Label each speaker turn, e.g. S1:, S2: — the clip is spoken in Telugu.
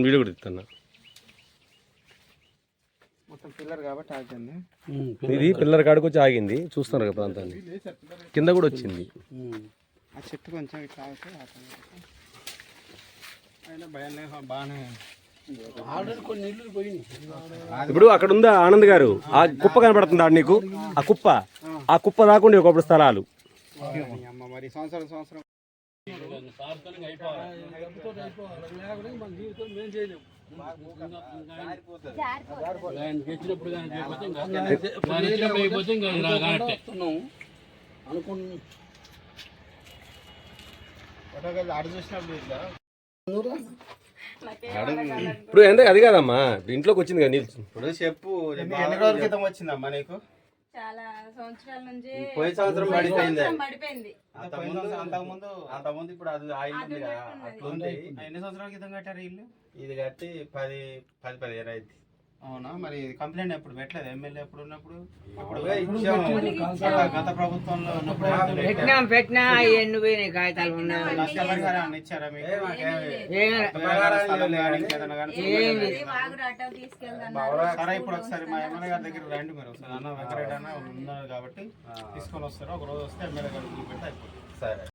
S1: వీడియో కూడా ఇస్తాను.
S2: మొత్తం పిల్లర్ కాబట్టి ఆగింది
S1: ఇది పిల్లల కాడికి వచ్చి ఆగింది. చూస్తున్నారు కదా ప్రాంతాన్ని. కింద కూడా వచ్చింది.
S2: ఆ చెట్టు కొంచెం
S1: ఇప్పుడు అక్కడ ఉందా ఆనంద్ గారు? ఆ కుప్ప కనబడుతుందా నీకు? ఆ కుప్ప. ఆ కుప్ప దాకుండి ఒకప్పుడు స్థలాలు.
S2: సంవత్సరం సంవత్సరం
S3: అనుకున్న
S1: ఇప్పుడు ఎంత అది కాదమ్మా. ఇంట్లోకి వచ్చింది కదా నీళ్ళు.
S2: ఇప్పుడు చెప్పు ఎన్ని రోజుల క్రితం వచ్చిందమ్మా నీకు?
S4: సంవత్సరాల నుంచి
S2: పోయిన సంవత్సరం పడిపోయింది. అంతకుముందు ఇప్పుడు అది ఆయిల్ ఉంది కదా
S4: అది
S2: అట్లుంది. ఎన్ని సంవత్సరాల క్రితం కట్టారు ఇల్లు? ఇది కట్టి పది పది పదిహేను అయింది. అవునా? మరి కంప్లైంట్ ఎప్పుడు పెట్టలేదు? ఎమ్మెల్యే ఎప్పుడు ఉన్నప్పుడు? గత ప్రభుత్వంలో ఉన్నప్పుడు.
S5: పెట్టినాం పెట్టినా ఎన్ని పోయినాయి కాగితాలు ఉన్నాయి.
S2: నష్టపరిహారం ఇచ్చారా మీకు? సరే ఇప్పుడు ఒకసారి మా ఎమ్మెల్యే గారి దగ్గర రండి మీరు. ఒకసారి అన్న వెంకరెడ్డి అన్న ఉన్నారు కాబట్టి తీసుకొని వస్తారు. ఒక రోజు వస్తే ఎమ్మెల్యే గారు పెడితే అయిపోతుంది. సరే.